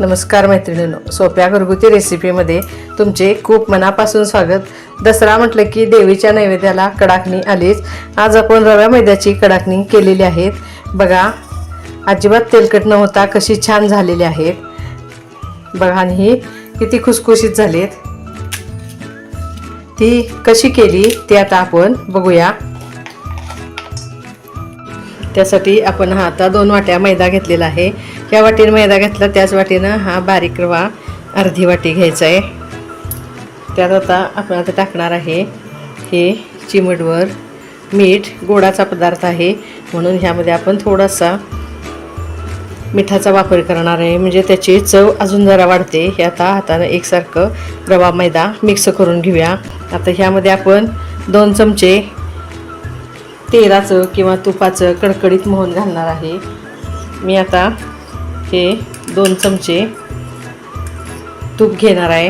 नमस्कार मैत्रिणींनो सोप्या घरगुती रेसिपीमध्ये तुमचे खूप मनापासून स्वागत. दसरा म्हटलं की देवीच्या नैवेद्याला कडाकणी आलीच. आज आपण रव्या मैद्याची कडाकणी केलेली आहेत. बघा अजिबात तेलकट न होता कशी छान झालेली आहेत. बघा आणि ही किती खुसखुशीत झालीत. ती कशी केली ते आता आपण बघूया. त्यासाठी आपण हा आता दोन वाट्या मैदा घेतलेला आहे. ह्या वाटीनं मैदा घेतला त्याच वाटीनं हा बारीक रवा अर्धी वाटी घ्यायचा आहे त्यात आता आपण आता टाकणार आहे हे चिमटवर मीठ गोडाचा पदार्थ आहे. म्हणून ह्यामध्ये आपण थोडासा मिठाचा वापर करणार आहे. म्हणजे त्याची चव अजून जरा वाढते. हे आता हातानं एकसारखं रवा मैदा मिक्स करून घेऊया. आता ह्यामध्ये आपण दोन चमचे तेलाचं किंवा तुपाचं कडकडीत मोहन घालणार आहे. मी आता हे दोन चमचे तूप घेणार आहे.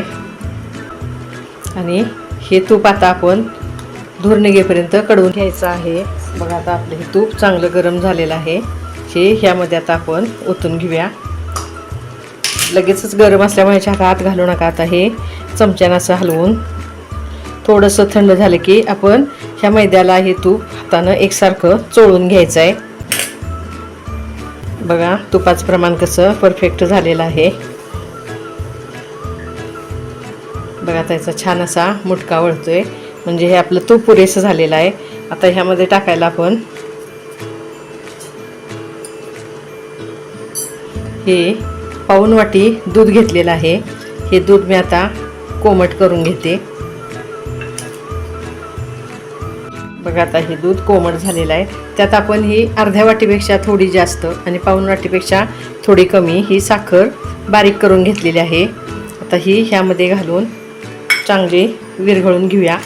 आणि हे तूप आता आपण धूर निघेपर्यंत कडवून घ्यायचं आहे. बघा आता आपलं हे तूप चांगलं गरम झालेलं आहे. हे ह्यामध्ये आता आपण ओतून घेऊया. लगेचच गरम असल्यामुळे ह्याच्या हात घालू नका. आता हे चमच्यानं असं हलवून थोडंसं थंड झालं की आपण ह्या मैद्याला हे तूप हातानं एकसारखं चोळून घ्यायचं आहे बघा तुपाचं प्रमाण कसं परफेक्ट झालेलं आहे. बघा त्याचा छान असा मुटका वळतोय. म्हणजे हे आपलं तूप पुरेसं झालेलं आहे. आता ह्यामध्ये टाकायला आपण हे पाऊन वाटी दूध घेतलेलं आहे. हे दूध मी आता कोमट करून घेते. बघा आता हे दूध कोमट झालेलं आहे. त्यात आपण ही अर्ध्या वाटीपेक्षा थोडी जास्त आणि पाऊन वाटीपेक्षा थोडी कमी ही साखर बारीक करून घेतलेली आहे. आता ही ह्यामध्ये घालून चांगली विरघळून घेऊया.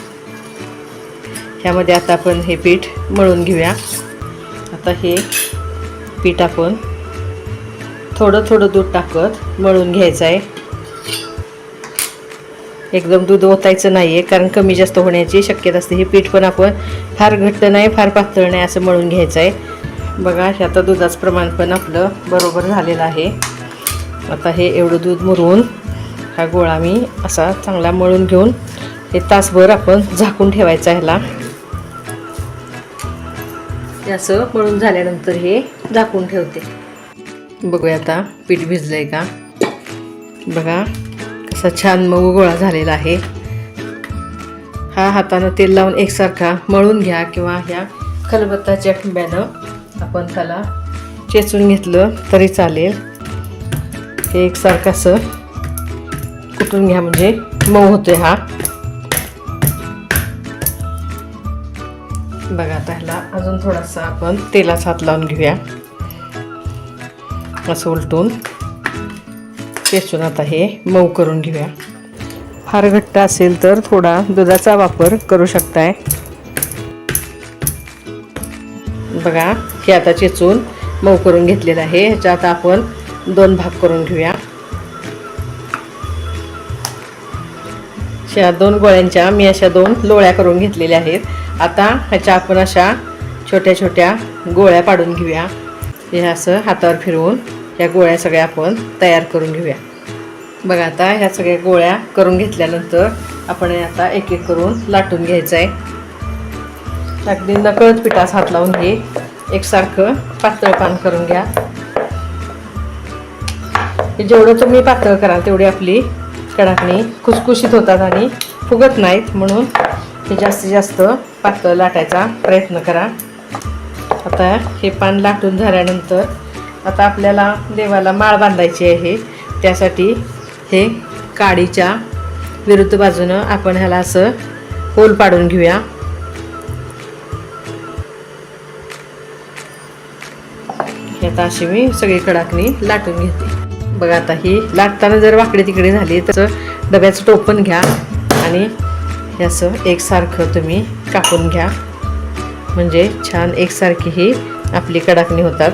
ह्यामध्ये आता आपण हे पीठ मळून घेऊया. आता हे पीठ आपण थोडं थोडं दूध टाकत मळून घ्यायचं आहे. एकदम दूध ओतायचं नाही आहे कारण कमी जास्त होण्याची शक्यता असते. हे पीठ पण आपण फार घट्ट नाही फार पातळ नाही असं मळून घ्यायचं आहे बघा हे आता दुधाचं प्रमाण पण आपलं बरोबर झालेलं आहे. आता हे एवढं दूध मुरवून हा गोळा मी असा चांगला मळून घेऊन हे तासभर आपण झाकून ठेवायचं ह्याला. हे असं मळून झाल्यानंतर हे झाकून ठेवते. बघूया आता पीठ भिजलं आहे का? बघा. असा छान मऊ गोळा झालेला आहे. हा हातानं तेल लावून एकसारखा मळून घ्या किंवा ह्या खलबत्ताच्या ठिंब्यानं आपण त्याला चेचून घेतलं तरी चालेल. हे एकसारखं असं कुटून घ्या म्हणजे मऊ होतोय हा. बघा आता ह्याला अजून थोडासा आपण तेलाचा हात लावून घेऊया. असं उलटून. चेचून आता हे मऊ करून घेऊया. फार घट्ट असेल तर थोडा दुधाचा वापर करू शकताय. बघा हे आता चेचून मऊ करून घेतलेलं आहे. ह्याच्या आता आपण दोन भाग करून घेऊया. अशा दोन गोळ्यांच्या मी अशा दोन लोळ्या करून घेतलेल्या आहेत. आता ह्याच्या आपण अशा छोट्या छोट्या गोळ्या पाडून घेऊया. हे असं हातावर फिरवून ह्या गोळ्या सगळ्या आपण तयार करून घेऊया. बघा आता ह्या सगळ्या गोळ्या करून घेतल्यानंतर आपण आता एक एक करून लाटून घ्यायचं आहे अगदी नकळत पिठास हात लावून हे एकसारखं पातळ पान करून घ्या. जेवढं तुम्ही पातळ कराल तेवढी आपली कडाकणी खुसखुशीत होतात आणि फुगत नाहीत. म्हणून हे जास्तीत जास्त पातळ लाटायचा प्रयत्न करा. आता हे पान लाटून झाल्यानंतर आता आपल्याला देवाला माळ बांधायची आहे. त्यासाठी हे काडीच्या विरुद्ध बाजूनं आपण ह्याला असं होल पाडून घेऊया. आता अशी मी सगळी कडाकणी लाटून घेते. बघा आता ही लाटताना जर वाकडे तिकडे झाली तर डब्याचं टोपण घ्या आणि हे असं एकसारखं तुम्ही कापून घ्या. म्हणजे छान एकसारखी ही आपली कडाकणी होतात.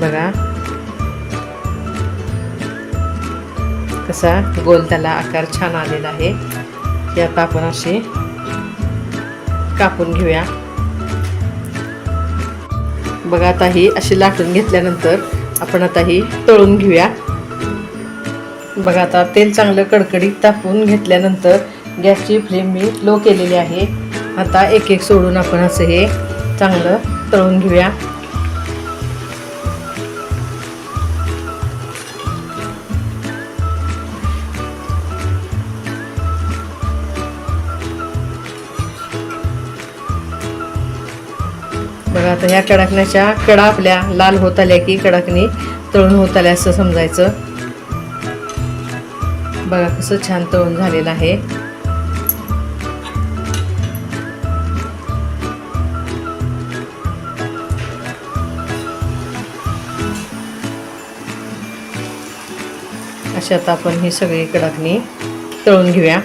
बघा. कसा गोल त्याला आकार छान आलेला आहे. हे आता आपण असे कापून घेऊया. बघा आता ही अशी लाटून घेतल्यानंतर आपण आता ही तळून घेऊया. बघा आता तेल चांगलं कडकडीत तापून घेतल्यानंतर गॅसची फ्लेम मी लो केलेली आहे. आता एक एक सोडून आपण असं हे चांगलं तळून घेऊया. बघा आता ह्या कडाकण्याच्या कडा आपल्या लाल होत आल्या की कडाकणी तळून होत आल्या असं समजायचं. बघा कसं छान तळून झालेलं आहे. अशात आपण ही सगळी कडाकणी तळून घेऊया.